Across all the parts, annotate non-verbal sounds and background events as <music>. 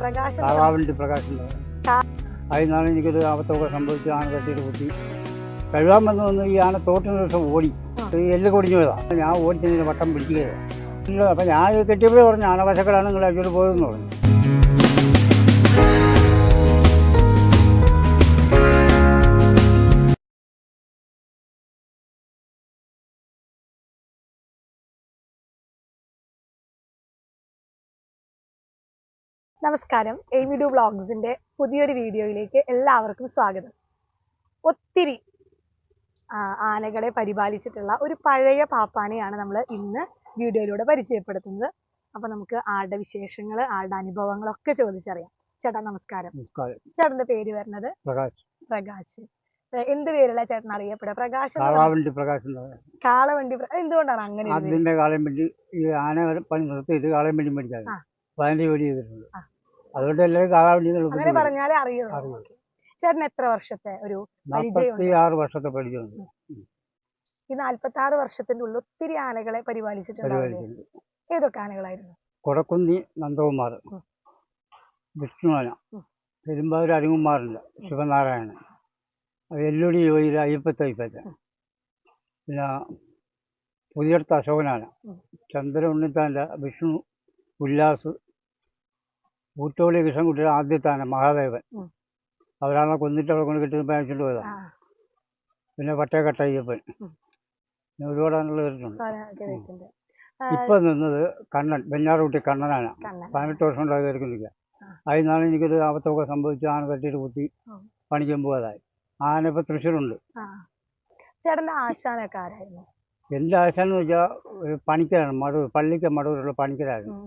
പ്രകാശം പ്രകാശം അതിനാണ് എനിക്കൊരു ആപത്തൊക്കെ സംഭവിച്ചു ആന തട്ടിയിട്ട് കുത്തി. കഴുകാൻ വന്ന് വന്ന് ഈ ആന തോട്ടിന് ദിവസം ഓടി. എല്ല് കൊടിഞ്ഞു പോയതാണ് ഞാൻ ഓടിച്ചതിന് വട്ടം പിടിക്കുകയാണ് അപ്പോൾ അപ്പം ഞാൻ കെട്ടിയപ്പോഴേ പറഞ്ഞു ആനവശക്കളാണ് നിങ്ങൾ അടിച്ചോട്ട് പോയതെന്ന് പറഞ്ഞു. നമസ്കാരം. എയ്മിഡു ബ്ലോഗ്സിന്റെ പുതിയൊരു വീഡിയോയിലേക്ക് എല്ലാവർക്കും സ്വാഗതം. ഒത്തിരി ആനകളെ പരിപാലിച്ചിട്ടുള്ള ഒരു പഴയ പാപ്പാനെയാണ് നമ്മൾ ഇന്ന് വീഡിയോയിലൂടെ പരിചയപ്പെടുത്തുന്നത്. അപ്പൊ നമുക്ക് ആളുടെ വിശേഷങ്ങൾ ആളുടെ അനുഭവങ്ങളൊക്കെ ചോദിച്ചറിയാം. ചേട്ടാ നമസ്കാരം. ചേട്ടന്റെ പേര് വരുന്നത്? പ്രകാശ്. എന്ത് പേരല്ല ചേട്ടൻ അറിയപ്പെടുക? പ്രകാശ് കാളാവണ്ടി പ്രകാശം. കാളവണ്ടി എന്തുകൊണ്ടാണ് അങ്ങനെ അതിന്റെ കാളയം വേണ്ടി ഈ ആന പണി നിർത്തിയിട്ട് കാളയും വേണ്ടി പതിനഞ്ച് ജോലി ചെയ്തിട്ടുണ്ട്. അതുകൊണ്ട് എല്ലാവരും അങ്ങനെ പറഞ്ഞാലേ അറിയുള്ളൂ. അറിയുള്ളൂ. ചേട്ടൻ എത്ര വർഷത്തെ ഒരു പരിചയമുണ്ട്. നാൽപ്പത്തി ആറ് വർഷത്തെ പഠിക്കുന്നുണ്ട് ഈ നാല്പത്തി ആറ് വർഷത്തിന്റെ ഉള്ളിൽ ഒത്തിരി ആനകളെ പരിപാലിച്ചിട്ടുണ്ട്. ഏതൊക്കെ ആനകളായിരുന്നു? കൊടക്കുന്നി നന്ദകുമാർ ഉം. ആന ഉം. പെരുമ്പാവൂർ അരികുമാറുണ്ട് ശിവനാരായണൻ. അത് എല്ലുടി ജോയിൽ അയ്യപ്പത്തെ അയ്യപ്പത്തെ പിന്നെ പുതിയടത്ത് അശോകനാന ഉം. ചന്ദ്ര ഉണ്ണിത്താന്റെ വിഷ്ണു ഉല്ലാസ് ഊട്ടോളി കൃഷ്ണൻകുട്ടിയുടെ ആദ്യത്താണ് മഹാദേവൻ. അവരാണ് കൊന്നിട്ട് അവിടെ കൊണ്ട് കെട്ടി അയച്ചിട്ട് പോയതാണ് പിന്നെ പട്ടേക്കട്ട അയ്യപ്പൻ. ഒരുപാട് കേട്ടിട്ടുണ്ട്. ഇപ്പൊ നിന്നത് കണ്ണൻ വെഞ്ഞാറുകുട്ടി കണ്ണനാണ്. പതിനെട്ട് വർഷം കൊണ്ട് കയറിക്കൊണ്ടിരിക്കുക അതിൽ അതിനാണ് എനിക്കൊരു ആപത്തൊക്കെ സംഭവിച്ചു ആന തട്ടിയിട്ട് കുത്തി. പണിക്കാൻ പോയതായി. ആന ഇപ്പൊ തൃശ്ശൂരുണ്ട്. എന്റെ ആശാനൊക്കെ ആരായിരുന്നു? എന്റെ ആശാന്ന് വെച്ചാൽ പണിക്കരാണ് മടൂർ പള്ളിക്ക് മടൂരുള്ള പണിക്കരായിരുന്നു.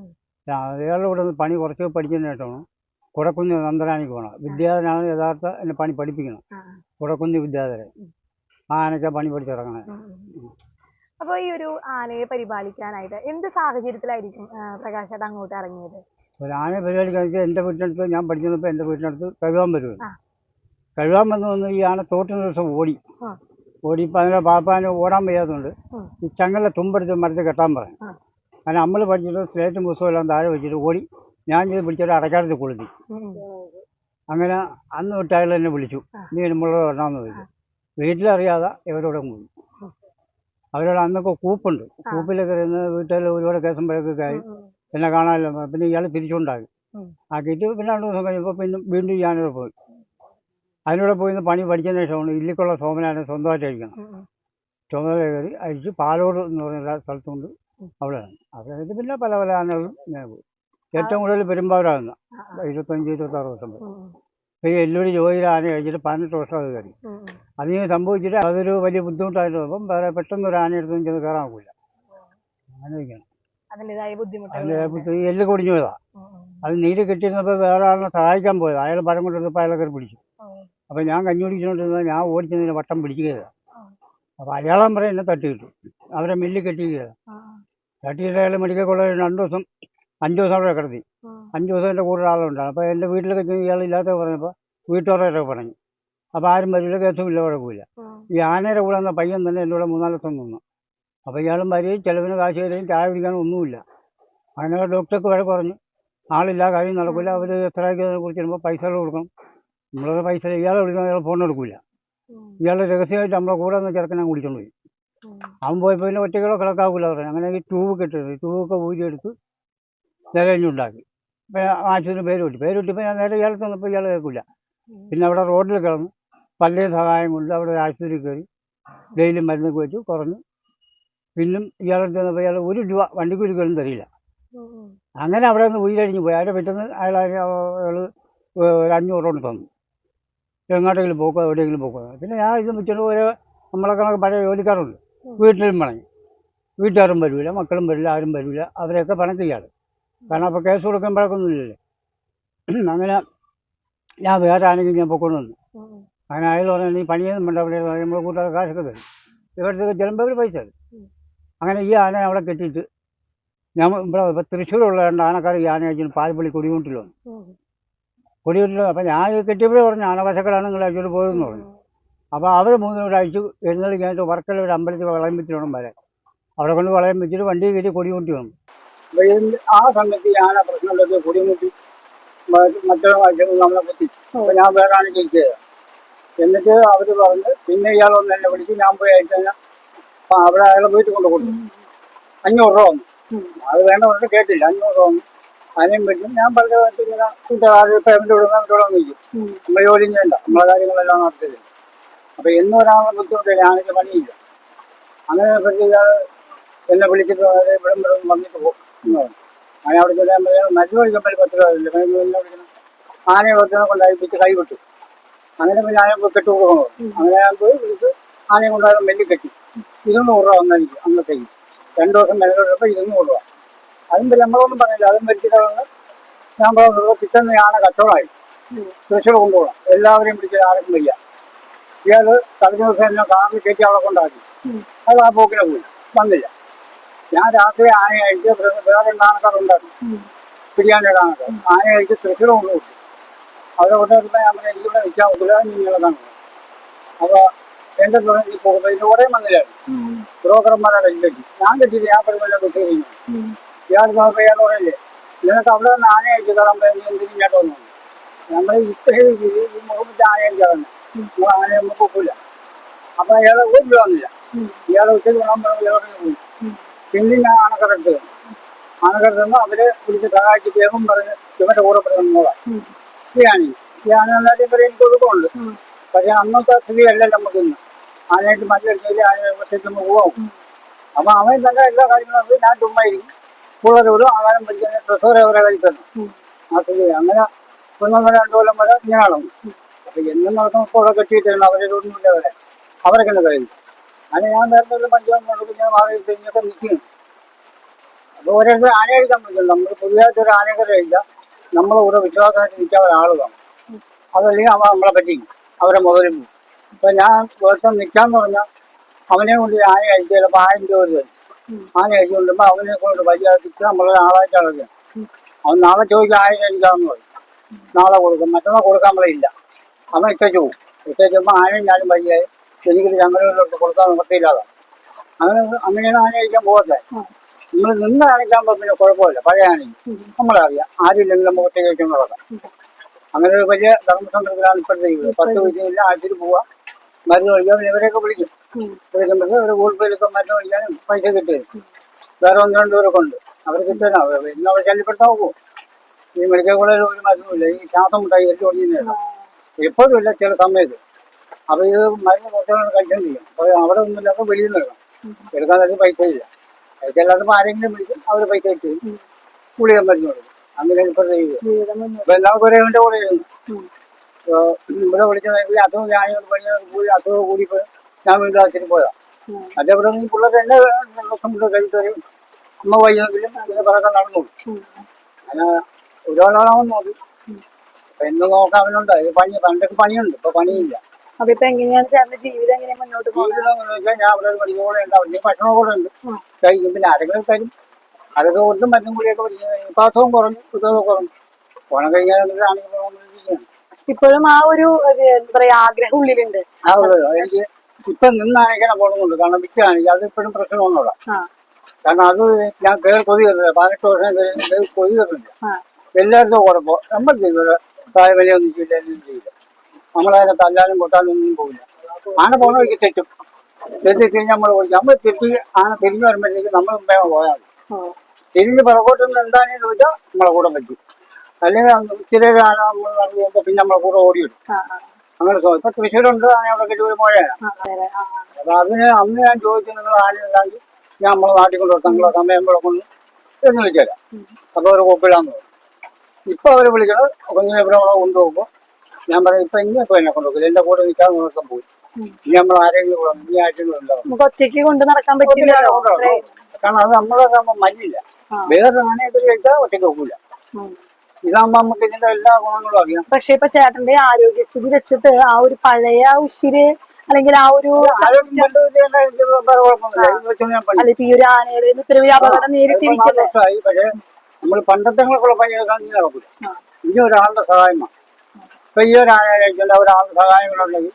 അയാളുടെ കൂടെ നിന്ന് പണി കുറച്ച് പഠിക്കുന്നതായിട്ടാണ് കുടക്കുന്ന് നന്ദനാനിക്ക് പോകണം വിദ്യാധരനാണ് യഥാർത്ഥ എന്നെ പണി പഠിപ്പിക്കണം. കുടക്കുന്നി വിദ്യാധരൻ. ആ ആനയ്ക്ക് പണി പഠിച്ചിറങ്ങണേ ഉം, ഉം. അപ്പൊ ഈ ഒരു ആനയെ പരിപാലിക്കാനായിട്ട് എന്ത് സാഹചര്യത്തിലായിരിക്കും ആ, പ്രകാശ് അങ്ങോട്ട് ഇറങ്ങിയത്? ഒരു ആനയെ പരിപാലിക്കാൻ എന്റെ വീട്ടിനടുത്ത് ഞാൻ പഠിച്ചപ്പോൾ എന്റെ വീട്ടിനടുത്ത് കഴുകാൻ ആ. കഴുകാൻ വന്ന് വന്ന് ഈ ആന തോട്ടിന് ദിവസം ഓടി. ഓടി ഇപ്പം അതിനെ പാപ്പാന് ഓടാൻ വയ്യാത്തതുകൊണ്ട് ഈ ചങ്ങല തുമ്പെടുത്ത് മരത്തിൽ കെട്ടാൻ പറയും അങ്ങനെ നമ്മൾ പഠിച്ചിട്ട് സ്ലേറ്റും പുസ്തകം എല്ലാം താഴെ വെച്ചിട്ട് ഓടി ഞാൻ ചെയ്ത് പിടിച്ചിട്ട് അടക്കാരത്തിൽ കൊളുത്തി. അങ്ങനെ അന്ന് തൊട്ട് അയാൾ എന്നെ വിളിച്ചു. നീ നമ്മളോട് വരണമെന്ന് ചോദിച്ചു വീട്ടിലറിയാതെ ഇവരോട് കൂടി പോയി അവരോട് അന്നൊക്കെ കൂപ്പുണ്ട്. കൂപ്പിലൊക്കെ ഇരുന്ന് വീട്ടിൽ ഒരുപാട് കേസും പഴക്കൊക്കെ ആയി. എന്നെ കാണാനില്ല പിന്നെ ഇയാൾ തിരിച്ചുണ്ടാക്കി ഉം. ആക്കിയിട്ട് പിന്നെ രണ്ട് ദിവസം കഴിഞ്ഞപ്പോൾ പിന്നെ വീണ്ടും ഞാനിവിടെ പോയി അതിനോട് പോയി നിന്ന് പണി പഠിച്ചതിന് ശേഷമാണ് ഇല്ലിക്കുള്ള സോമനാണ് സ്വന്തമായിട്ട് അഴിക്കണം. ചുമതല കയറി അഴിച്ച് പാലോട് എന്ന് പറയുന്ന സ്ഥലത്തുകൊണ്ട് ഉം. അവിടെയാണ് അവിടെ ഇത് പിന്നെ പല പല ആനകളും പോയി. ഏറ്റവും കൂടുതൽ പെരുമ്പാവൂരാണ്. ഇരുപത്തഞ്ച് ഇരുപത്താറ് വർഷം പോയി. ഈ എല്ലൂരി ജോലിയിൽ ആന കഴിച്ചിട്ട് പതിനെട്ട് വർഷം അത് കയറി. അതിന് സംഭവിച്ചിട്ട് അതൊരു വലിയ ബുദ്ധിമുട്ടായിട്ട് അപ്പം വേറെ പെട്ടെന്ന് ഒരു ആന എടുത്തൊന്നും ചെന്ന് കയറാൻ ഒക്കില്ല. അങ്ങനെയൊക്കെയാണ് അതിന്റെ എല്ല് കുടിഞ്ഞു പോയതാ. അത് നീര് കിട്ടിയിരുന്നപ്പോൾ വേറെ ആളിനെ സഹായിക്കാൻ പോയത്. അയാൾ പഴം കൊണ്ടെടുത്തപ്പോൾ അയാളെ കയറി പിടിച്ചു. അപ്പം ഞാൻ കഞ്ഞി കുടിച്ചുകൊണ്ടിരുന്നത് ഞാൻ ഓടിച്ചതിന് വട്ടം പിടിക്കുകയാണ് അപ്പം അയാളാൻ പറയും എന്നെ തട്ടി കിട്ടും അവരെ മില്ലിൽ കെട്ടിക്കുകയാണ് ആ, തട്ടിയിട്ട് അയാൾ മെഡിക്കൽ കോളേജിൽ രണ്ട് ദിവസം അഞ്ച് ദിവസം അവിടെ കിടത്തി. അഞ്ചു ദിവസം എന്റെ കൂടെ ആളുണ്ടാണ് അപ്പോൾ എന്റെ വീട്ടിലൊക്കെ ചെന്ന് ഇയാളില്ലാത്ത പറഞ്ഞപ്പോൾ വീട്ടുകാരൊക്കെ പറഞ്ഞു. അപ്പോൾ ആരും വരില്ല കേസും ഇല്ല കുഴപ്പമില്ല. ഈ ആനയുടെ കൂടെ വന്ന പയ്യൻ തന്നെ എന്റെ കൂടെ മൂന്നാൽ ദിവസം നിന്നു. അപ്പോൾ ഇയാളും വരികയും ചിലവിന് കാശ് തരികയും ചായ പിടിക്കാനും ഒന്നുമില്ല. അങ്ങനെ ഡോക്ടർക്ക് വരെ പറഞ്ഞു. ആളില്ല കാര്യം നടക്കില്ല അവർ എത്രയൊക്കെ കുറിച്ച് വരുമ്പോൾ പൈസകൾ കൊടുക്കണം. നമ്മളത് പൈസ ഇയാളെ വിളിക്കണം ഇയാൾ ഫോൺ എടുക്കില്ല ഇയാളുടെ രഹസ്യമായിട്ട് നമ്മളെ കൂടെ നിന്ന് ചെറുക്കനെ കുടിച്ചോണ്ട് പോയി. അവൻ പോയപ്പോൾ പിന്നെ ഒറ്റകളോ കിടക്കാവൂല പറഞ്ഞു. അങ്ങനെ ഈ ട്യൂബ് കെട്ടിയത് ട്യൂബൊക്കെ ഊരിയെടുത്ത് നിലഞ്ഞുണ്ടാക്കി ആശുപത്രി പേര് കിട്ടി പേര് കിട്ടിയപ്പോൾ ഞാൻ നേരെ ഇയാൾ തന്നപ്പോ ഇയാൾ കേൾക്കില്ല. പിന്നെ അവിടെ റോഡിൽ കിടന്നു. പല്ലിയ സഹായം കൊണ്ട് അവിടെ ഒരു ആശുപത്രി കയറി. ഡെയിലി മരുന്നൊക്കെ വെച്ചു കുറഞ്ഞു. പിന്നും ഇയാളെ ചെന്നപ്പോൾ ഇയാൾ ഒരു രൂപ വണ്ടിക്കൂലി പോലും തരില്ല. അങ്ങനെ അവിടെ നിന്ന് ഉയരടിഞ്ഞ് പോയി. അവിടെ പെട്ടെന്ന് അയാൾ അയാൾ ഒരു അഞ്ഞൂറ് കൊണ്ട് തന്നു. എങ്ങോട്ടെങ്കിലും പോക്കോ എവിടെയെങ്കിലും പോക്കോ. പിന്നെ ഞാൻ ഇത് വെച്ചിട്ട് ഒരു നമ്മളെ കണക്ക് പഴയ ജോലിക്കാരുണ്ട്. വീട്ടിലും പണങ്ങി വീട്ടുകാരും വരില്ല മക്കളും വരില്ല ആരും വരില്ല അവരെയൊക്കെ പണക്കിയാണ് ഇയാൾ കാരണം അപ്പോൾ കേസ് കൊടുക്കാൻ പഴക്കൊന്നുമില്ലല്ലോ അങ്ങനെ ഞാൻ വേറെ ആണെങ്കിൽ ഞാൻ പൊക്കൊണ്ട് വന്നു. അങ്ങനെ അയാൾ പറഞ്ഞാൽ നീ പണിയൊന്നും വേണ്ട അവിടെ നമ്മൾ കൂട്ടുകാർ കാശൊക്കെ തരും. ഇവിടുത്തെ ചിലമ്പോൾ അവർ പൈസ തരും. അങ്ങനെ ഈ ആന അവിടെ കെട്ടിയിട്ട് ഞാൻ ഇവിടെ ഇപ്പം തൃശ്ശൂരുള്ള രണ്ട് ആനക്കാർ ഈ ആന അയച്ചു പാൽപ്പള്ളി കൊടിയൂട്ടിൽ വന്നു. കൊടിയൂട്ടിൽ അപ്പം ഞാൻ കെട്ടിയപ്പോഴേ പറഞ്ഞു ആന ആനവശക്കളാണ് നിങ്ങൾ അയച്ചോട്ട് പോയതെന്ന് പറഞ്ഞു. അപ്പോൾ അവർ മൂന്നിനോട് അയച്ചു എഴുന്നള്ളി കഴിഞ്ഞിട്ട് വർക്കല ഒരു അമ്പലത്തിൽ വളയം വെച്ചിട്ട് വേണം വരാൻ. അവിടെ കൊണ്ട് വളയം വെച്ചിട്ട് വണ്ടി കയറ്റി കൊടിമുട്ടി വന്നു. അപ്പോൾ ആ സമയത്ത് ഞാൻ ആ പ്രശ്നമുള്ളത് കൊടിമുട്ടി മറ്റൊരു നമ്മളെ കുത്തി അപ്പൊ ഞാൻ വേറെ ആണ് ജയിച്ചത് എന്നിട്ട് അവർ പറഞ്ഞ് പിന്നെ ഇയാൾ ഒന്ന് എന്നെ വിളിച്ച് ഞാൻ പോയി അയച്ചു കഴിഞ്ഞാൽ അവിടെ അയാളെ പോയിട്ട് കൊണ്ട് കൊടുത്തു. അഞ്ഞൂറ് രൂപ വന്നു. അത് വേണ്ട പറഞ്ഞിട്ട് കേട്ടില്ല അഞ്ഞൂറ് രൂപ വന്നു. അതിനും പറ്റും. ഞാൻ പറഞ്ഞ ഇങ്ങനെ കൂട്ടുകാർ പേയ്മെന്റ് കൊടുക്കാൻ ഇവിടെ വന്നിരിക്കും. നമ്മൾ ജോലിയും ചെയ്യണ്ട നമ്മളെ കാര്യങ്ങളെല്ലാം നടത്തിയത് അപ്പൊ എന്നും ഒരാളെ ബുദ്ധിമുട്ട് ഞാനെനിക്ക് പണിയില്ല. അങ്ങനെ ഇയാൾ എന്നെ വിളിച്ചിട്ട് വളരെ ഇവിടെ ഇവിടെ വന്നിട്ട് പോകും. അങ്ങനെ അവിടെ ചെല്ലാൻ പറയാം മരുന്ന് പറ്റി പത്ത് രൂപ ഇല്ല മരുന്ന് എന്നെ വിളിക്കണം. ആനയെ വെക്കുന്ന കൊണ്ടായി പിച്ച് കൈ വിട്ടു അങ്ങനെ പിന്നെ ആനയെ കെട്ടു പോകുന്നു അങ്ങനെ ഞാൻ പോയി വിളിച്ച് ആനയെ കൊണ്ടായാലും വെല്ലി കെട്ടി. ഇരുന്നൂറ് രൂപ വന്നെനിക്ക് അന്നത്തേക്ക് രണ്ടു ദിവസം മെനക്കെടുത്തപ്പോൾ ഇരുന്നൂറ് രൂപ. അതും പിന്നെ നമ്മളൊന്നും പറഞ്ഞില്ല. അതും മരിച്ചിട്ടാണ് ഞാൻ പറഞ്ഞത്. പിറ്റേന്ന് ആന കച്ചവടമായി. തൃശ്ശൂർ കൊണ്ടുപോകണം. എല്ലാവരെയും പിടിച്ച് ആർക്കും വയ്യ. ഇയാൾ കഴിഞ്ഞ ദിവസം എന്നെ കാറിൽ കയറ്റി അവിടെ കൊണ്ടാക്കി. അത് ആ പോക്കിനെ പോയി. വന്നില്ല. ഞാൻ രാത്രി ആന കഴിച്ച് വേറെ കാണക്കാരുണ്ടായിരുന്നു ഉണ്ടാക്കി ബിരിയാണിയുടെ കാണക്കാർ ആന കഴിച്ച് തൃശ്ശൂർ കൊണ്ടുപോയി അവിടെ കൊണ്ടുവരുമ്പോൾ ഞാൻ പറഞ്ഞു എനിക്കിവിടെ നിൽക്കാൻ ഒക്കില്ല നിങ്ങളതാണ് അപ്പോൾ എന്റെ പോകുമ്പോൾ ഇതിന്റെ കൂടെ വന്നില്ലായിരുന്നു. ഉം. ഇല്ലെങ്കിൽ ഞാൻ കെട്ടിയില്ല ഞാൻ പരിപാടി കുട്ടി കഴിഞ്ഞു ഇയാൾ നോക്കുമ്പോൾ ഇയാൾ പറയില്ലേ നിനക്ക് അവിടെ നിന്ന് ആന അയച്ചു തരാൻ പറ്റും എന്തിനും ഞാൻ തോന്നുന്നു നമ്മൾ ഇത്രയും ഈ മുഖമിട്ട് ആന അയച്ചു തന്നെ നമ്മൾ ആനയെ അപ്പൊ ഒരു രൂപ വന്നില്ല. ഇയാളെ ഉച്ചയ്ക്ക് വേണം പറഞ്ഞു ഇയാളെ പോയി. പിന്നെ ഞാൻ ആനക്കടത്ത് ആനക്കടത്ത് നിന്ന് അവരെ വിളിച്ച് സഹായിച്ച് വേഗം പറഞ്ഞ് ഇവരുടെ കൂടെ പറയുന്നതാണ് ഉം. ഈ ആന ഇവരെ എനിക്ക് ഒതുക്കമുണ്ട് പക്ഷെ അന്നത്തെ സ്ഥിതിയല്ല നമുക്ക് ഇന്ന് ആനയായിട്ട് മറ്റൊരു ആന ഒറ്റയ്ക്ക് നമ്മൾ ഉം. അപ്പൊ അവൻ തന്നെ എല്ലാ കാര്യങ്ങളും ഞാൻ ചുമ്മായിരിക്കും. പിള്ളേരോട് ആഹാരം പഠിക്കാൻ ഡ്രസ്സോടെ അവരെ കഴിക്കുന്നു. ആ സ്ഥിതി. അങ്ങനെ ഒന്നൊന്നര രണ്ടു കൊല്ലം വരെ ഇങ്ങനെയാണ് അപ്പൊ എന്നും നടക്കുന്ന പുഴ കെട്ടിയിട്ടാണ് അവരൊന്നുമില്ല അവരെ. അവരൊക്കെ തന്നെ കാര്യം അങ്ങനെ ഞാൻ നേരത്തെ ഒരു പഞ്ചായത്ത് ഞാൻ മാറി കഴിഞ്ഞൊക്കെ നിൽക്കുന്നു. അപ്പൊ ഓരോരുത്തർ ആന പറ്റില്ല. നമ്മൾ പുതിയതായിട്ട് ഒരു ആനയൊക്കെ കഴിക്കാം നമ്മളെ കൂടെ വിശ്വാസമായിട്ട് നിൽക്കാൻ ഒരാൾ അതല്ലെങ്കിൽ അവ നമ്മളെ പറ്റിക്കും അവരെ മുതലും അപ്പൊ ഞാൻ ദിവസം നിൽക്കാന്ന് പറഞ്ഞാൽ അവനെ കൊണ്ട് ആന കഴിച്ച് ചിലപ്പോൾ ആയിരം രൂപ വരും ആന ആന കഴിച്ചുകൊണ്ടുമ്പോൾ അവനെ കൊണ്ട് പരിചയത്തിച്ച് നമ്മളെ ആളായിട്ട് അളക്കുക. അവൻ നാളെ ചോദിക്കും ആയിരം കഴിക്കാമെന്ന് പറയും. നാളെ കൊടുക്കും. മറ്റന്നാൾ കൊടുക്കാൻ നമ്മളില്ല അവൻ ഇട്ടേച്ച് പോകും ഇട്ടേച്ചുമ്പോൾ ആനയും ഞാനും വയ്യായി എനിക്കൊരു ചങ്ങലയിലോട്ട് കൊടുക്കാൻ നിവർത്തിയില്ലാതെ അങ്ങനെ അങ്ങനെയാണ് ആന കഴിക്കാൻ പോകത്തെ. നിങ്ങൾ നമ്മൾ നിന്ന് കാണിക്കുമ്പോൾ പിന്നെ കുഴപ്പമില്ല. പഴയ ആനയും. നമ്മളറിയാം. ആരുമില്ലെങ്കിലും മുഖത്തേക്ക് നടക്കാം അങ്ങനെ ഒരു വലിയ ധർമ്മസംഘത്തിലാണ് ഇപ്പോഴത്തേക്ക് പത്ത് പൈസയില്ല ആഴ്ചയിൽ പോവാം. മരുന്ന് കഴിക്കാൻ ഇവരെയൊക്കെ വിളിക്കും. ഉം. വിളിക്കുമ്പോൾ ഒരു ഗൂഗിൾ പേയിലൊക്കെ മരുന്ന് കഴിക്കാനും പൈസ കിട്ടും വേറെ ഒന്ന് രണ്ട് പേരൊക്കെ ഉണ്ട്. അവർ കിട്ടാനോ ഇന്ന് അവർ ശല്യപ്പെടുത്താൻ പോകും. ഈ മെഡിക്കൽ കോളേജിൽ ഒരു മരുന്നുമില്ല. ഈ ശ്വാസം മുട്ടായി എല്ലാം ഒടിയുന്നില്ല എപ്പോഴും ഇല്ല ചില സമയത്ത്. അപ്പോൾ ഇത് മരുന്ന് കുറച്ചുകൂടെ കഴിക്കാൻ ചെയ്യും അപ്പോൾ അവിടെ ഒന്നുമില്ലാത്ത വെളിയിൽ നിന്ന് എടുക്കണം. എടുക്കാൻ നേരത്ത് പൈസ ഇല്ല. പൈസ ഇല്ലാത്തപ്പോൾ ആരെങ്കിലും വിളിക്കും അവർ പൈസ കിട്ടും കൂടിയ ഗുളിക മരുന്ന് കൊടുക്കും. അങ്ങനെ ഇപ്പോഴത്തെ ജീവിതം ജീവിതം മുന്നോട്ട് ഇപ്പൊ എല്ലാവർക്കും ഒരേ എന്റെ കൂടെ ഇവിടെ വിളിച്ചത് അതും ഞാൻ കൂടി അതും കൂടി ഞാൻ വീണ്ടും ആശുപത്രി പോയതാ. ഉം. ഇവിടെ നിന്ന് പിള്ളേർ എന്നെ ദിവസം കൂടെ കഴിച്ചു അമ്മ വയ്യെങ്കിലും അങ്ങനെ പറക്കാൻ നടന്നു. അങ്ങനെ ഒരാളാണെന്ന് നോക്കി നോക്കാൻ അവനുണ്ട് ഇത് പണി പണ്ടൊക്കെ പണിയുണ്ട്. ഇപ്പൊ പണിയില്ല. അപ്പൊ ഇപ്പൊ എങ്ങനെയാണ് ചേട്ടന്റെ ജീവിതം എങ്ങനെയാ മുന്നോട്ട് പോകുന്നത്? ജീവിതം ഞാൻ അവിടെ ഒരു ഉണ്ട്. അവിടെ ഭക്ഷണം കൂടെ ഉണ്ട്. കഴിക്കും. പിന്നെ ആരെങ്കിലും തരും. അതൊക്കെ കൊടുത്തും മരുന്നും കൂടിയൊക്കെ പഠിക്കുന്നത് പാസവും കുറഞ്ഞു കുറ്റവും കുറഞ്ഞു. ഓണം കഴിഞ്ഞാൽ ഇപ്പോഴും ആ ഒരു എന്താ പറയാ ആഗ്രഹം ഉള്ളിലുണ്ട്. ആ. എനിക്ക് ഇപ്പൊ നിന്നാണെങ്കിലും പോകുന്നുണ്ട് കാരണം വിറ്റാണെങ്കിൽ അത് ഇപ്പോഴും പ്രശ്നമൊന്നുമില്ല. കാരണം അത് ഞാൻ കയറി കൊതി കയറില്ല പതിനെട്ട് വർഷം കൊതി കയറില്ല എല്ലാവർക്കും എല്ലായിടത്തും കുഴപ്പം നമ്മൾ ചെയ്തില്ല താഴെ വിലയൊന്നും ചെയ്യില്ല എന്നും ചെയ്യില്ല. നമ്മളതിനെ തല്ലാനും കൊട്ടാനും ഒന്നും പോകില്ല ആന പോകുന്ന വഴിക്ക് തെറ്റും. തെറ്റി കഴിഞ്ഞാൽ നമ്മൾ ഓടിക്കും നമ്മൾ തിരിച്ച് ആന തിരിഞ്ഞു വരുമ്പോഴത്തേക്ക് നമ്മൾ വേഗം പോയാൽ മതി. തിരിഞ്ഞ് പുറകോട്ട് നിന്ന് എന്താണെന്ന് ചോദിച്ചാൽ നമ്മളെ കൂടെ പറ്റും. അല്ലെങ്കിൽ ഇച്ചിരി ഒരു ആന നമ്മൾ നടന്നു പോകുമ്പോൾ പിന്നെ നമ്മളെ കൂടെ ഓടിയിടും അങ്ങനെ ഇപ്പൊ തൃശ്ശൂരുണ്ട് ആന അവിടെ കിട്ടി പോയാണ് മഴയാണ്. അപ്പൊ അതിന് അന്ന് ഞാൻ ചോദിച്ചു നിങ്ങൾ ആനയില്ലെങ്കിൽ ഞാൻ നമ്മളെ നാട്ടിൽ കൊണ്ടുവരും നിങ്ങളെ സമയം ഇവിടെ കൊണ്ട് എന്ന് വിളിച്ചുതരാം അപ്പൊ ഒരു കൊപ്പിടാന്ന് പറയും ഇപ്പൊ അവർ വിളിക്കണം കുഞ്ഞിനെ ഇവിടെ കൊണ്ടുപോകുമ്പോ കൊണ്ടുപോകുമ്പോൾ ഞാൻ പറയും ഇപ്പൊ ഇങ്ങനെ ഇപ്പൊ എന്നെ കൊണ്ടുപോകില്ല എന്റെ കൂടെ നിൽക്കാൻ ദിവസം പോയി. ഇനി നമ്മൾ ആരെങ്കിലും കൂടെ ഇനി ആഴ്ചകളും ഉണ്ടാവും ഒറ്റയ്ക്ക് കൊണ്ട് നടക്കാൻ പറ്റില്ല കാരണം അത് നമ്മളെ മല്ലില്ല. വേറെ ആനയൊക്കെ കഴിച്ചാൽ ഒറ്റയ്ക്ക് നോക്കൂല ഇതാകുമ്പോ നമുക്ക് ഇതിന്റെ എല്ലാ ഗുണങ്ങളും അറിയാം. പക്ഷെ ഇപ്പൊ ചേട്ടന്റെ ആരോഗ്യസ്ഥിതി വെച്ചിട്ട് ആ ഒരു പഴയ ഉശിര് അല്ലെങ്കിൽ ആ ഒരു ഇത് അല്ല ഇപ്പൊ ഈ ഒരു ആനയുടെ അപകടം പക്ഷേ നമ്മൾ പണ്ടത്തെ കൂടെ പണിയെടുക്കാൻ ഇനി നടക്കില്ല. ഇനി ഒരാളുടെ സഹായമാണ്. ഇപ്പൊ ഈ ഒരു ഒരാളുടെ സഹായം ഒരാളുടെ സഹായങ്ങളുണ്ടെങ്കിൽ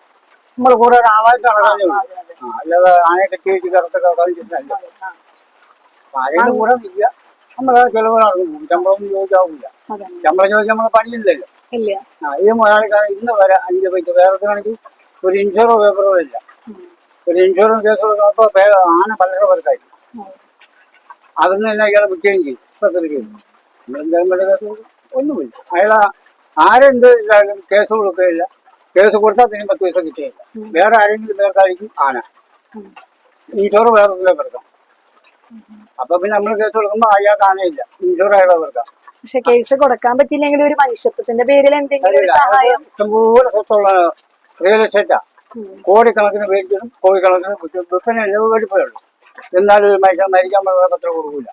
നമ്മൾ കൂടെ ഒരാളായിട്ട് അതെ, അതെ. അല്ലാതെ ആനയെ കെട്ടി വെച്ച് കിടത്തൊക്കെ കളിച്ചിട്ടല്ല ആരെയും കൂടെ നിൽക്കുക. നമ്മളെ ചിലവ് നടക്കും ശമ്പളം ചോദിച്ചാവില്ല ശമ്പളം ചോദിച്ചാൽ നമ്മളെ പണിയില്ലല്ലോ. ഇല്ല. ആ ഈ മുതലാളിക്കാരൻ ഇന്ന് വരെ അഞ്ച് പൈസ വേറെ കണക്ക് ഒരു ഇൻഷുറൻസ് പേപ്പറോ ഇല്ല. ഒരു ഇൻഷുറൻസ് കേസ് കൊടുക്കുമ്പോൾ ആന പലരുടെ പേർക്കായിരുന്നു. അതൊന്നും തന്നെ ഇയാൾ വിൽക്കുകയും ചെയ്യും. കേസ് നമ്മളെന്തായാലും വേണ്ട കേസ് ഒന്നുമില്ല. അയാൾ ആരെന്ത് ഇതായാലും കേസ് കൊടുക്കുകയില്ല. കേസ് കൊടുത്താൽ പിന്നെ പത്ത് പൈസ കിട്ടുകയില്ല. വേറെ ആരെങ്കിലും പേർക്കായിരിക്കും ആന. ഇൻഷുർ വേറെ പേർക്കാം അപ്പൊ പിന്നെ നമ്മൾ കേസ് കൊടുക്കുമ്പോൾ അയാൾക്ക് ആനയില്ല. ഇൻഷുർ അയാളെ പേർക്കാം പക്ഷെ കേസ് കൊടുക്കാൻ പറ്റില്ലെങ്കിൽ ഒരു മനുഷ്യത്വത്തിന്റെ പേരിൽ എന്തെങ്കിലും ഒരു സഹായം. ഇഷ്ടംപോലെ സ്വത്തുള്ള റിയൽ എസ്റ്റേറ്റാ. കോടിക്കണക്കിന് മേടിക്കണം കോടിക്കണക്കിന് വിൽപ്പന മേടിപ്പോയുള്ളൂ എന്നാലും ഒരു മനുഷ്യൻ മരിക്കാൻ പറഞ്ഞ പത്രം കൊടുക്കൂല.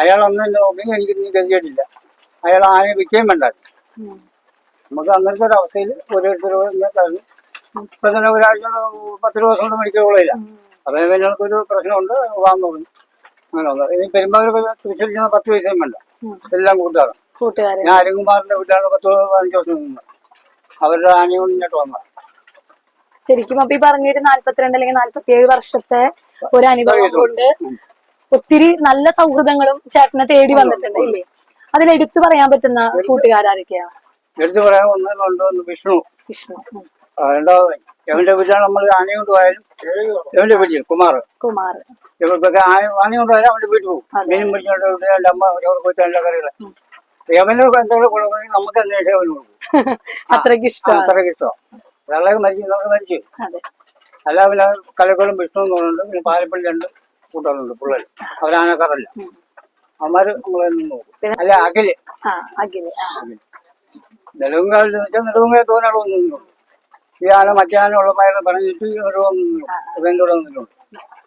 അയാൾ അന്ന് നോക്കി എനിക്ക് നീ ഗതികേട്ടില്ല അയാൾ ആനയെ വിൽക്കുകയും വേണ്ട. നമുക്ക് അങ്ങനത്തെ ഒരു അവസ്ഥയിൽ ഓരോരുത്തർ പറഞ്ഞു ഇപ്പൊ തന്നെ ഒരാഴ്ച പത്ത് ദിവസം കൊണ്ട് മേടിക്കോളില്ല ഉം. അപ്പൊ ഞങ്ങൾക്കൊരു പ്രശ്നമുണ്ട് വാങ്ങുന്നു പറഞ്ഞു അങ്ങനെ ഒന്നും ഇനി പെരുമ്പാവൂർ തൃശ്ശൂർ ചെന്ന പത്ത് പൈസയും വേണ്ട. എല്ലാം കൂട്ടുകാരാണ് കൂട്ടുകാരെ. ഞാൻ അരുൺകുമാറിന്റെ വീട്ടിലാണ് പത്ത് പതിനഞ്ച് ദിവസം നിന്നത്. അവരുടെ ആനയും കൊണ്ട് ഇങ്ങോട്ട് വന്നത്. ശരിക്കും അപ്പൊ ഈ പറഞ്ഞൊരു നാല്പത്തിരണ്ട് അല്ലെങ്കിൽ നാല്പത്തിയേഴ് വർഷത്തെ ഒരു അനുഭവം കൊണ്ട് ഒത്തിരി നല്ല സൗഹൃദങ്ങളും ചേട്ടനെ തേടി വന്നിട്ടുണ്ട് ഇല്ലേ? അതിൽ എടുത്തു പറയാൻ പറ്റുന്ന കൂട്ടുകാരൊക്കെയാ എടുത്തു പറയാൻ ഒന്ന് വിഷ്ണു. വിഷ്ണു. രണ്ടാമത് എവന്റെ വീട്ടിലാണ് നമ്മൾ ആനയും കൊണ്ടുപോയാലും എവന്റെ വീട്ടിൽ കുമാർ കുമാർ ഇവർക്കൊക്കെ ആന- അവന്റെ വീട്ടിൽ പോകും. മീനും പിടിച്ചോണ്ട് അമ്മ കറികളെ. ഉം. എന്തെങ്കിലും നമുക്ക് അന്വേഷിച്ച് അവന് കൊടുക്കും. <laughs> അത്രയ്ക്ക് ഇഷ്ടം അത്രയ്ക്ക് ഇഷ്ടം മരിച്ചു നമുക്ക് മരിച്ചു. അല്ല പിന്നെ കലക്കോളും വിഷ്ണു എന്ന് പറയുന്നുണ്ട് പിന്നെ പാലപ്പള്ളി രണ്ട്. കൂട്ടുകാരുണ്ട് പിള്ളേർ അവരാനക്കാരല്ല ഉം. അവന്മാര് നമ്മളെ നോക്കും. അല്ല അകൽ. നെടുങ്കാലിൽ വെച്ചാൽ നെടുങ്കാൽ വന്നിരുന്നു ഈ ആന മറ്റേ ആന ഉള്ളമാരെ പറഞ്ഞിട്ട് ഒരു വന്നിരുന്നു ഉദയന്റെ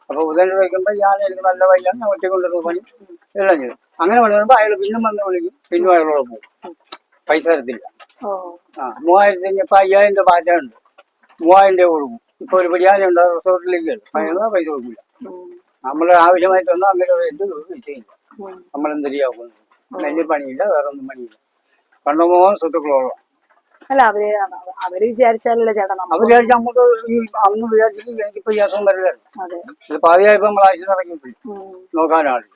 അപ്പൊ ഉദയന്റെ വയ്ക്കുമ്പോ ഈ ആന എനിക്ക് നല്ല വയ്യാണ് ഞാൻ ഒറ്റ കൊണ്ടിരുന്ന പണി എല്ലാം ചെയ്തു അങ്ങനെ വരുമ്പോൾ അയാൾ പിന്നും വന്ന് വിളിക്കും പിന്നും അയാളോട് പോകും. പൈസ തരത്തില്ല. ആ മൂവായിരത്തി ഇപ്പൊ അയ്യായിരം രൂപ പാറ്റ ഉണ്ട് മൂവായിരം രൂപ കൊടുക്കും. ഇപ്പൊ ഒരു ബിരിയാണി ഉണ്ട് റിസോർട്ടിലേക്ക് അയാൾ പൈസ കൊടുക്കില്ല. നമ്മൾ ആവശ്യമായിട്ട് വന്നാൽ അങ്ങനെ എന്ത് ചെയ്യില്ല. നമ്മളെന്ത് ശരിയാക്കുന്നു വലിയ പണിയില്ല വേറെ ഒന്നും പണിയില്ല പണ്ടമോഹൻ സ്വത്തുക്കളോളം അല്ല അവർ അവർ വിചാരിച്ചാലല്ലേ ചേട്ടാ അവർ വിചാരിച്ചാൽ വിചാരിച്ച നമുക്ക് ഈ അന്ന് വിചാരിച്ചിട്ട് എനിക്കിപ്പോ ഈ അസുഖം ഇത് പാതിയായപ്പോ നമ്മൾ ആഴ്ച ഇറങ്ങിപ്പോയി. നോക്കാനാളില്ല.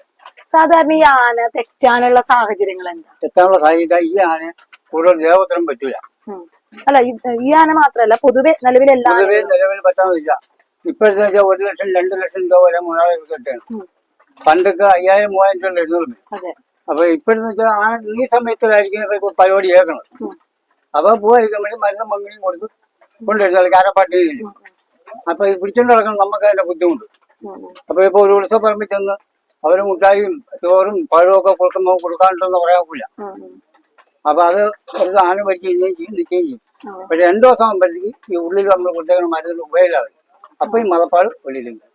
സാധാരണ ഈ ആന തെറ്റാനുള്ള സാഹചര്യങ്ങൾ എന്താ തെറ്റാനുള്ള സാഹചര്യം ഈ ആന കൂടുതൽ ദേവോത്തരം പറ്റൂല. അല്ല ഈ- ആന മാത്രല്ല പൊതുവെ നിലവിൽ എല്ലാ പൊതുവെ നിലവിൽ പറ്റാന്ന് വെച്ചാൽ ഇപ്പോഴത്തെ വെച്ചാൽ ഒരു ലക്ഷം രണ്ട് ലക്ഷം രൂപ വരെ മുതലാളി കിട്ടുകയാണ് പണ്ടൊക്കെ അയ്യായിരം മൂവായിരം രൂപ ഇരുന്നൂറ് അപ്പൊ ഇപ്പോഴെന്ന് വെച്ചാൽ ആ ഈ സമയത്തിലായിരിക്കും ഇപ്പൊ പരിപാടി കേൾക്കണം. അപ്പൊ പോയിരിക്കാൻ വേണ്ടി മരുന്ന് മങ്ങനെയും കൊടുത്ത് കൊണ്ടുവരുന്നത് കാരപ്പാട്ടി. അപ്പൊ ഈ പിടിച്ചോണ്ട് നടക്കണം നമുക്ക് അതിന്റെ ബുദ്ധിമുട്ട്. അപ്പൊ ഇപ്പൊ ഒരു ഉത്സവ പറമ്പിൽ ചെന്ന് അവർ മുട്ടായും ചോറും പഴവും ഒക്കെ കൊടുക്കുമ്പോൾ കൊടുക്കാനുണ്ടെന്ന് പറയാൻ. ഉം. അപ്പൊ അത് ഒരു സാധനം വരിക്കുകയും ചെയ്യും നിൽക്കുകയും ചെയ്യും. പക്ഷെ രണ്ടു ദിവസം ആകുമ്പോഴത്തേക്ക് ഈ ഉള്ളിൽ നമ്മൾ കൊടുത്തേക്കുന്ന മരുന്നിന് ഉപയോഗിക്കാതെ അപ്പൊ ഈ മതപ്പാട് വെളിയിലുണ്ട്.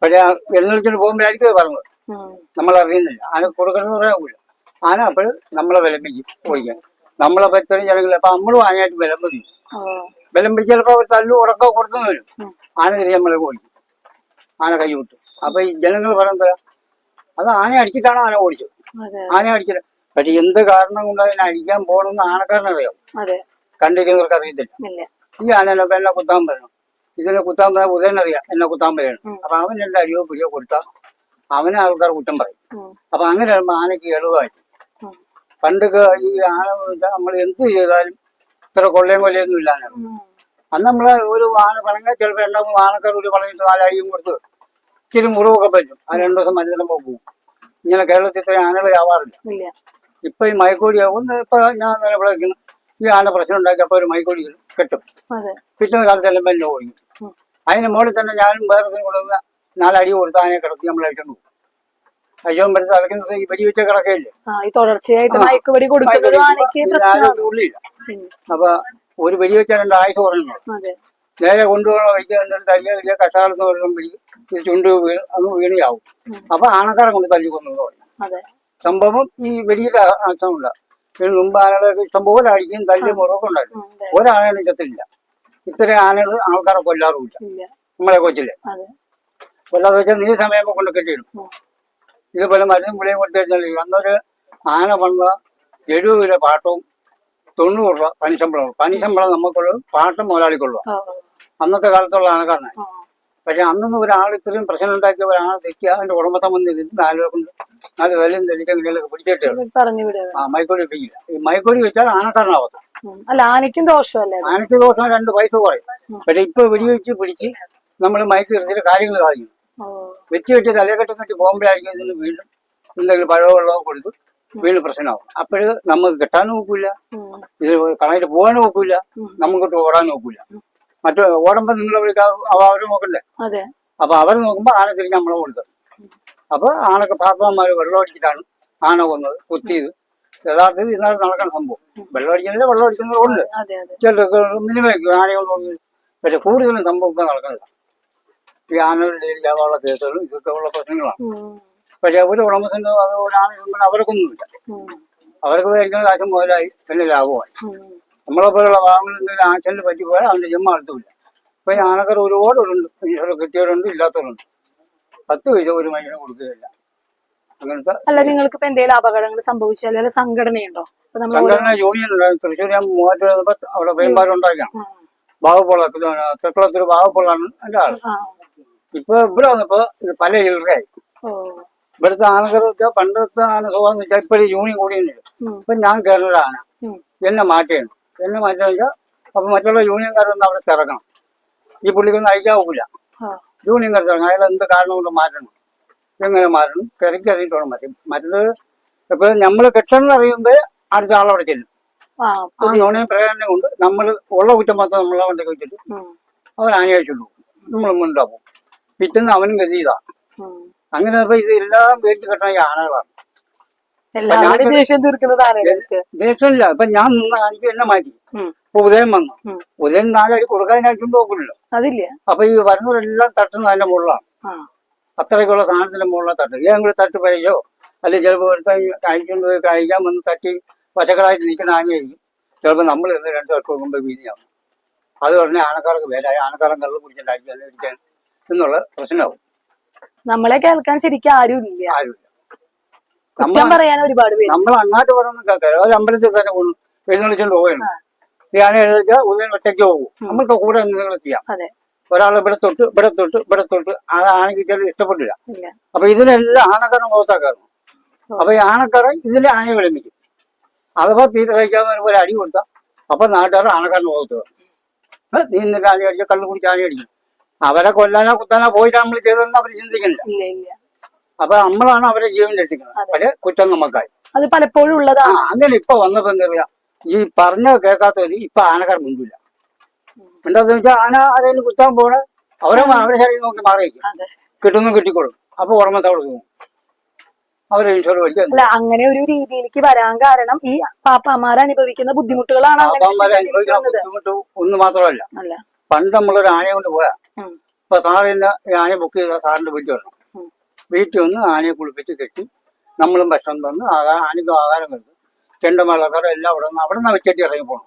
പക്ഷെ എഴുന്നേൽക്കിട്ട് പോകുമ്പോഴായിരിക്കും അത് പറഞ്ഞത്. നമ്മൾ അറിയുന്നില്ല ആന കൊടുക്കണമെന്ന് പറയാൻ ആന അപ്പോൾ നമ്മളെ വിലമ്പിക്കും ഓടിക്കാൻ നമ്മളെ പറ്റുന്ന ജനങ്ങൾ അപ്പൊ നമ്മളും ആനയായിട്ട് വിലമ്പതി വിലമ്പിച്ച് ചിലപ്പോൾ അവർ തല്ലു ഉടക്കോ കൊടുത്തു വരും. ആന തിരി നമ്മളെ ഓടിക്കും ആന കൈ വിട്ടു. അപ്പൊ ഈ ജനങ്ങൾ പറയുന്നത് അത് ആന അടിച്ചിട്ടാണ് ആന ഓടിച്ചത്. ആന അടിച്ചിട്ട്. പക്ഷെ എന്ത് കാരണം കൊണ്ട് അതിനെ അടിക്കാൻ പോകണമെന്ന് ആനക്കാരനറിയാം കണ്ടിരിക്കുന്നവർക്ക് അറിയത്തില്ല. ഈ ആന എന്നെ കുത്താൻ പറയണം ഇതിനെ കുത്താൻ പറയാൻ ഉദയനറിയാം എന്നെ കുത്താൻ പറയണം അപ്പൊ അവൻ എന്റെ അടിയോ പിടിയോ കൊടുത്താൽ അവനെ ആൾക്കാർ കുറ്റം പറയും. അപ്പൊ അങ്ങനെ ആനയ്ക്ക് എളുവായി. പണ്ടൊക്കെ ഈ ആന നമ്മൾ എന്ത് ചെയ്താലും ഇത്ര കൊള്ളയും കൊല്ലയൊന്നും ഇല്ലാന്ന്. അന്ന് നമ്മൾ ഒരു ആന പണങ്ങ ചിലപ്പോൾ രണ്ടാമത് ആനക്കാർ ഒരു പണങ്ങിട്ട് നാലടിയും കൊടുത്ത് ഇച്ചിരി മുറിവൊക്കെ പറ്റും. ആ രണ്ടു ദിവസം മരുന്നിടുമ്പോൾ പോകും. ഇങ്ങനെ കേരളത്തിൽ ഇത്രയും ആനകൾ ആവാറില്ല ഇപ്പൊ ഈ മയക്കോടിയാവും ഇപ്പൊ ഞാൻ നിലവിളക്കുന്നു ഈ ആന പ്രശ്നം ഉണ്ടാക്കി അപ്പൊ ഒരു മൈക്കോടി കിട്ടും. പിറ്റേ പിറ്റുന്ന കാലത്ത് എല്ലാം മെല്ലെ ഓടി ഉം. അതിന് മുകളിൽ തന്നെ ഞാനും വേറെ കൊടുക്കുന്ന നാലടി കൊടുത്ത് അതിനെ കിടത്തി നമ്മൾ അഴിച്ചോണ്ട് പോകും അഴിച്ചോൻ പറ്റുന്ന തലക്കുന്ന ഈ വെടി വെച്ച കിടക്കയില്ലേ? ഉള്ളില്ല അപ്പൊ ഒരു വെടി വെച്ചാൽ രണ്ട് ആയുസ് കുറഞ്ഞു. നേരെ കൊണ്ടുപോകണം വഴിക്ക് എന്നിട്ട് തല്ലിയ വലിയ കഷാളത്ത് വെള്ളം ഇത് ചുണ്ട് അങ്ങ് വീണിയാവും. അപ്പൊ ആണക്കാരെ കൊണ്ട് തല്ലി കൊന്നു പറഞ്ഞു സംഭവം ഈ വെടിയുടെ അർത്ഥമില്ല. ഇതിന് മുമ്പ് ആനകളൊക്കെ ഇഷ്ടംപോലെ അടിക്കും തല്ലി മുറവൊക്കെ ഉണ്ടായിരുന്നു അതെ. ചത്തില്ല ഇത്രയും ആനകൾ ആൾക്കാരെ കൊല്ലാറുമില്ല. നമ്മളെ കൊച്ചില്ലേ അതെ. കൊല്ലാതെ വെച്ചാൽ നീ സമയം കൊണ്ട് കെട്ടിയിടും. ഇതുപോലെ മരുന്നും പുളിയും കൊടുത്തു കഴിഞ്ഞാൽ അന്നൊരു ആന പണിത എഴുപത് രൂപ പാട്ടവും തൊണ്ണൂറ് രൂപ പനിശമ്പളം പനിശമ്പളം നമുക്കുള്ള പാട്ടും മുതലാളിക്കുള്ളൂ. അന്നത്തെ കാലത്തുള്ള ആനക്കാരനെ. പക്ഷെ അന്നൊന്നും ഒരാൾ ഇത്രയും പ്രശ്നം ഉണ്ടാക്കിയ ഒരാൾ തെറ്റിയ അതിന്റെ ഉടമത്തം വന്ന് നാല് കൊണ്ട് നാല് വിലയും തെളിക്കാൻ പിടിച്ചിട്ടേ ആ മൈക്കോടി വെക്കില്ല ഈ മൈക്കോടി വെച്ചാൽ ആനക്കാരനാവത്ത. അല്ല ആനയ്ക്കും ദോഷമല്ലേ? ആനയ്ക്ക് ദോഷം രണ്ട് പൈസ കുറയും. പക്ഷെ ഇപ്പൊ വെടിവെച്ച് പിടിച്ച് നമ്മൾ മയക്ക് എടുത്തിട്ട് കാര്യങ്ങൾ കളയും. വെച്ച് വെച്ച് തലക്കെട്ടും കെട്ടി പോകുമ്പോഴായിരിക്കും ഇതിന് വീണ്ടും എന്തെങ്കിലും പഴവോ വെള്ളമോ കൊടുത്ത് വീണ്ടും പ്രശ്നമാവും. അപ്പോഴ് നമുക്ക് കെട്ടാനും നോക്കൂല. ഇത് കളയിട്ട് പോകാനും നോക്കൂല. നമുക്കിട്ട് ഓടാൻ നോക്കൂല മറ്റേ ഓടുമ്പോ നിങ്ങൾ വിളിക്കാൻ അവർ നോക്കണ്ടേ? അപ്പൊ അവർ നോക്കുമ്പോ ആന തിരിഞ്ഞ് നമ്മളെ കൊടുത്തത് അപ്പൊ ആനൊക്കെ പാപ്പന്മാര് വെള്ളം അടിച്ചിട്ടാണ് ആന കൊന്നത് കുത്തിയത്. യഥാർത്ഥത്തിൽ ഇന്നാണ് നടക്കുന്ന സംഭവം. വെള്ളം അടിക്കുന്നില്ല വെള്ളം അടിക്കുന്നവരുണ്ട് ചിലർക്ക് മിനിമം ആനകളൊന്നും പക്ഷെ കൂടുതലും സംഭവം ഇപ്പൊ നടക്കുന്നില്ല. ഈ ആനകളുടെ ഇല്ലാതുള്ള കേസുകളും ഇതൊക്കെ ഉള്ള പ്രശ്നങ്ങളാണ്. പക്ഷെ ഒരു ഉടമസിന്റെ അത് ഒരാണ് അവർക്കൊന്നുമില്ല. അവർക്ക് മേടിക്കുന്ന കാശും മുതലായി പിന്നെ ലാഭമായി. നമ്മളെ പോലുള്ള ഭാഗങ്ങളിൽ എന്തെങ്കിലും ആക്സിഡന്റ് പറ്റിപ്പോയാൽ അവന്റെ ജമ്മ അടുത്തുമില്ല. അപ്പൊ ഈ ആനക്കാർ ഒരുപാടുണ്ട് ഈശ്വര കിട്ടിയവരുണ്ട് ഇല്ലാത്തവരുണ്ട്. പത്ത് പൈസ ഒരു മനുഷ്യനെ കൊടുക്കുകയില്ല. അങ്ങനത്തെ അല്ല നിങ്ങൾക്ക് ഇപ്പൊ എന്തെങ്കിലും അപകടങ്ങൾ സംഭവിച്ചാൽ അല്ലെ സംഘടനയുണ്ടോ സംഘടന യൂണിയൻ ഉണ്ടായിരുന്നു തൃശ്ശൂർ ഞാൻ മൂവാറ്റൂർ അവിടെ പെരുമ്പാരം ഉണ്ടാക്കിയാണ്. ബാവപ്പൊള്ള തെക്കുളത്തൊരു ബാവപ്പൊള്ളാണ് എന്റെ ആൾ. ഇപ്പൊ ഇവിടെ വന്നപ്പോ ഇത് പല ജില്ലയായി. ഇവിടുത്തെ ആനകളൊക്കെ പണ്ടത്തെ ആന സുഖം വെച്ചാൽ ഇപ്പോഴും യൂണിയൻ കൂടിയുണ്ട്. ഇപ്പൊ ഞാൻ കേരള ആന. എന്നെ മാറ്റുകയാണ് എന്നെ വെച്ചാൽ അപ്പൊ മറ്റുള്ള യൂണിയൻകാരൊന്നും അവിടെ ഇറങ്ങണം. ഈ പുള്ളിക്കൊന്നും അയക്കാൻ ആ. യൂണിയൻകാർ ഇറങ്ങണം. അയാൾ എന്ത് കാരണം കൊണ്ട് മാറ്റണം. എങ്ങനെ മാറണം തിരക്കി അറിയിട്ട് വേണം മാറ്റും മറ്റത് ഇപ്പൊ നമ്മൾ കെട്ടണം അറിയുമ്പോ അടുത്ത ആളവിടെ ചെല്ലും. ആ. യൂണിയൻ പ്രേരണ കൊണ്ട് നമ്മൾ ഉള്ള കുറ്റം മാത്രം നമ്മളെ വണ്ടിക്ക് വെച്ചിട്ട്. അവൻ ആനയച്ചുള്ളൂ നമ്മൾ മുന്നോട്ട് പോകും. പിറ്റേന്ന് അവനും ഗതിയതാണ് അങ്ങനെ ഇപ്പൊ ഇത് എല്ലാം വീട്ടിൽ കെട്ടണ ഈ ആനകളാണ്. ദേഷ്യമില്ല ഇപ്പൊ ഞാൻ നിന്ന് ആനയ്ക്ക് എന്നെ മാറ്റി. ഇപ്പൊ ഉദയം വന്നു. ഉദയം നാലടി കൊടുക്കാനായിട്ടും നോക്കില്ലല്ലോ അതില്ല. അപ്പൊ ഈ വരുന്നവരെല്ലാം തട്ടുന്നത് അതിന്റെ മുകളിലാണ്. അത്രയ്ക്കുള്ള സാധനത്തിന് മുകളിൽ തട്ട്. ഏതെങ്കിലും തട്ട് പഴിയോ അല്ലെങ്കിൽ ചിലപ്പോൾ ഒരു കഴിച്ചുകൊണ്ട് പോയി കഴിക്കാൻ വന്ന് തട്ടി പച്ചക്കളായിട്ട് നിൽക്കുന്ന ആനയായിരിക്കും. ചിലപ്പോൾ നമ്മൾ ഇന്ന് രണ്ട് തട്ട് കൊടുക്കുമ്പോൾ വീതിയാവും അത് പറഞ്ഞ ആനക്കാർക്ക് വേലായി ആനക്കാരൻ കള്ളു കുടിച്ചിട്ടായിരിക്കും ഇരിക്കാൻ എന്നുള്ള പ്രശ്നമാവും. നമ്മളെ കേൾക്കാൻ ശരിക്കും ആരും ഇല്ല. ആരും കുറ്റം പറയാൻ ഒരുപാട് പേര്. നമ്മൾ അങ്ങോട്ട് പറയുന്ന കേൾക്കാം ഒരു അമ്പലത്തിൽ തന്നെ പോകുന്നു. എഴുന്നള്ളിച്ചോണ്ട് പോവുകയാണ്. ഈ ആന എഴുന്നള്ളിച്ചാൽ ഉദയം ഒറ്റയ്ക്ക് പോകും. നമ്മൾക്ക് കൂടെ എന്തെങ്കിലും ചെയ്യാം. അതെ. ഒരാൾ ഇവിടെ തൊട്ട് ഇവിടെ തൊട്ട് ഇവിടെ തൊട്ട്. അത് ആണെങ്കിൽ ചിലപ്പോൾ ഇഷ്ടപ്പെട്ടില്ല. അപ്പൊ ഇതിനെല്ലാം ആനക്കറ മുഖത്താക്കാറുണ്ട് അപ്പൊ ഈ ആനക്കറ ഇതിലെ ആനയെ വിളമ്പിക്കും അഥവാ തീരെ കഴിക്കാൻ ഒരു അടി കൊടുത്താൽ അപ്പൊ നാട്ടുകാർ ആനക്കാരൻ മുഖത്ത്. നീ എന്നിട്ട് ആന അടിച്ച കള്ളു കുടിച്ച് ആന അടിക്കും. അവരെ കൊല്ലാനോ കുത്താനോ പോയിട്ട് നമ്മൾ ചെയ്തതെന്ന് അവർ ഇല്ല അപ്പൊ നമ്മളാണ് അവരെ ജീവൻ രക്ഷിക്കുന്നത്. അവരെ കുറ്റം നമുക്കായി. അത് പലപ്പോഴും ഉള്ളതാ. ഉള്ളതാണ് അങ്ങനെ ഇപ്പൊ വന്നപ്പോ എന്താ പറയാ ഈ പറഞ്ഞ കേൾക്കാത്തവര് ഇപ്പൊ ആനക്കാർ മുൻപില്ല. എന്താന്ന് വെച്ചാൽ ആന ആരെങ്കിലും കുത്താൻ പോണ അവരെ അവരെ ശരീരം നോക്കി മാറിയിരിക്കും. കിട്ടുന്നു കിട്ടിക്കോളും. അപ്പൊ ഓർമ്മ പോകും. അവരെ അല്ല അങ്ങനെ ഒരു രീതിയിലേക്ക് വരാൻ കാരണം ഈ പാപ്പാമാർ അനുഭവിക്കുന്ന ബുദ്ധിമുട്ടുകളാണ്. ബുദ്ധിമുട്ട് ഒന്ന് മാത്രമല്ല. പണ്ട് നമ്മളൊരു ആനയെ കൊണ്ട് പോയാ. ഇപ്പൊ സാറിന്റെ ആന ബുക്ക് ചെയ്ത സാറിന്റെ വീട്ടിൽ വരണം വീട്ടിൽ വന്ന് ആനയെ കുളിപ്പിച്ച് കെട്ടി നമ്മളും ഭക്ഷണം തന്ന് ആഹാ- ആനയ്ക്ക് ആഹാരം കൊടുത്ത് ചെണ്ടമേളക്കാരും എല്ലാം അവിടെ നിന്ന് അവിടെ നിന്ന് വെച്ചിട്ട് ഇറങ്ങി പോകണം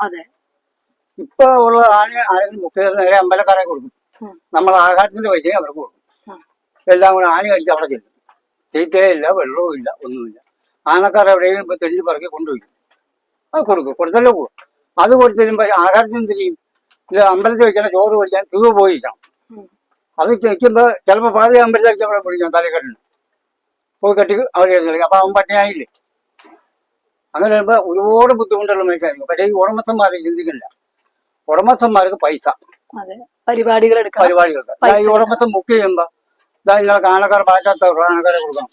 ഇപ്പൊ ഉള്ള ആന ആരെങ്കിലും ചെയ്ത് നേരെ അമ്പലക്കാരെ കൊടുക്കും. നമ്മൾ ആഹാരത്തിന്റെ പൈസയും അവർക്ക് കൊടുക്കും. എല്ലാം കൂടെ ആന കഴിച്ച് അവിടെ ചെല്ലും. തീറ്റയില്ല ഇല്ല വെള്ളവും ഇല്ല ഒന്നുമില്ല. ആനക്കാർ എവിടെയെങ്കിലും ഇപ്പൊ തെണ്ടി പറക്കി കൊണ്ടുപോയി. അത് കൊടുക്കും. കൊടുത്തല്ലോ പോകും അത് കൊടുത്തിരുമ്പോ ആഹാരത്തിന് തിരിയും ഇത് അമ്പലത്തിൽ വെച്ചാൽ ചോറ് കഴിക്കാൻ ക്യൂ പോയിക്കാം. ഉം. അത് വെക്കുമ്പോ ചിലപ്പോ പാതി അമ്പലത്തിലേക്ക് അവിടെ പിടിക്കാം തലക്കെട്ടിന്. പോയി കെട്ടി അവിടെ എഴുന്നള്ളിക്കും അപ്പൊ അവൻ പട്ടിണിയായില്ലേ? അങ്ങനെ വരുമ്പോ ഒരുപാട് ബുദ്ധിമുട്ടുള്ള മനുഷ്യരായിരിക്കും. പക്ഷേ ഈ ഉടമസ്ഥന്മാർ ചിന്തിക്കില്ല. ഉടമസ്ഥന്മാർക്ക് പൈസ. പരിപാടികൾ പരിപാടികൾക്ക്. ഈ ഉടമസ്ഥൻ ബുക്ക് ചെയ്യുമ്പോ ഇതാ നിങ്ങൾക്ക് ആനക്കാർ പാറ്റാത്തവർക്ക് ആനക്കാരെ കൊടുക്കണം.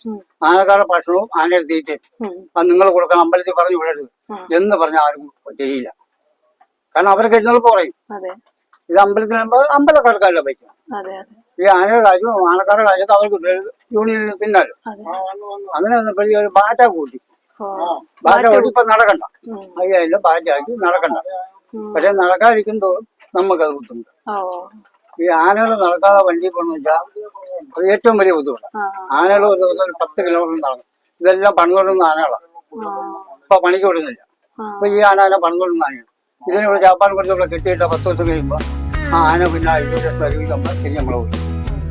ആനക്കാരുടെ ഭക്ഷണവും ആനയുടെ തീറ്റയും. അത് നിങ്ങൾ കൊടുക്കണം. അമ്പലത്തിൽ പറഞ്ഞു വിടരുത്. എന്ന് പറഞ്ഞ ആരും ചെയ്യില്ല. കാരണം അവരെ കഴിഞ്ഞാൽ പറയും. ഇത് അമ്പലത്തിൽ അമ്പലക്കാർക്കല്ല പൈസ. ഈ ആനയുടെ കാര്യം ആനക്കാരുടെ കാര്യത്ത് അവർക്ക്. യൂണിയനിൽ തിന്നാലോ അങ്ങനെ വന്നപ്പോഴേ ഒരു ബാറ്റ കൂട്ടി. ബാറ്റ കൂട്ടി ഇപ്പൊ നടക്കണ്ട. അയ്യായിരം ബാറ്റാക്കി നടക്കണ്ട. ഉം. പക്ഷെ നടക്കാതിരിക്കും തോറും നമുക്കത് ബുദ്ധിമുട്ട്. ഈ ആനകൾ നടക്കാതെ വണ്ടി പോകണമെന്ന് വെച്ചാൽ ഏറ്റവും വലിയ ബുദ്ധിമുട്ടാണ് ആനകൾ ഒരു ദിവസം ഒരു പത്ത് കിലോമീറ്റർ നടക്കും ഇതെല്ലാം പണികൊടുന്ന ആനകളാണ്. ഇപ്പൊ പണിക്ക് വിടുന്നില്ല. അപ്പൊ ഈ ആന പണികൊടുന്ന ആനയാണ്. ഇതിനിവിടെ ജാപ്പാൻ കൊടുത്തുള്ള കെട്ടിയിട്ട പത്ത് ദിവസം കഴിയുമ്പോൾ ആ ആന പിന്നെ അഴിഞ്ഞൂടെ തരുവിക്കുമ്പോ തിരി നമ്മളെ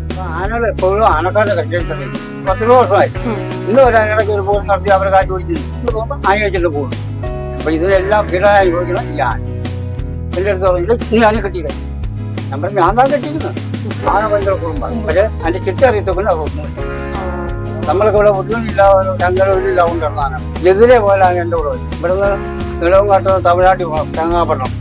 അപ്പൊ ആനകൾ എപ്പോഴും ആനക്കാരുടെ കെട്ടിയിട്ട് പത്ത് രൂപ വർഷമായി. ഇന്ന് ഒരു ആനയുടെ ഒരു പോലും നടത്തി അവരെ കാറ്റ് പിടിച്ചു ആന വെച്ചിട്ട് പോകും. അപ്പൊ ഇതിനെല്ലാം ഫീഡായി അനുഭവിക്കണം ഈ ആന. എന്റെ അടുത്ത് പറഞ്ഞിട്ട് നീ ആന കെട്ടിയില്ല ഞാൻ പറഞ്ഞു ഞാൻ താൻ കെട്ടിയിരുന്നു ആന ഭയങ്കര കുടുംബമാണ് പക്ഷേ അതിന്റെ ചിട്ട അറിയത്തൊക്കെ ഒന്നുമില്ല ഇവിടെ ഒന്നുമില്ല ഞങ്ങൾ ഒരു ഇറങ്ങാനാണ് എതിരെ പോലാണ് എന്റെ കൂടെ വരും ഇവിടുന്ന് നിലവും കാട്ടുന്ന തമിഴ്നാട്ടിൽ പോകണം തേങ്ങാപ്പട്ടണം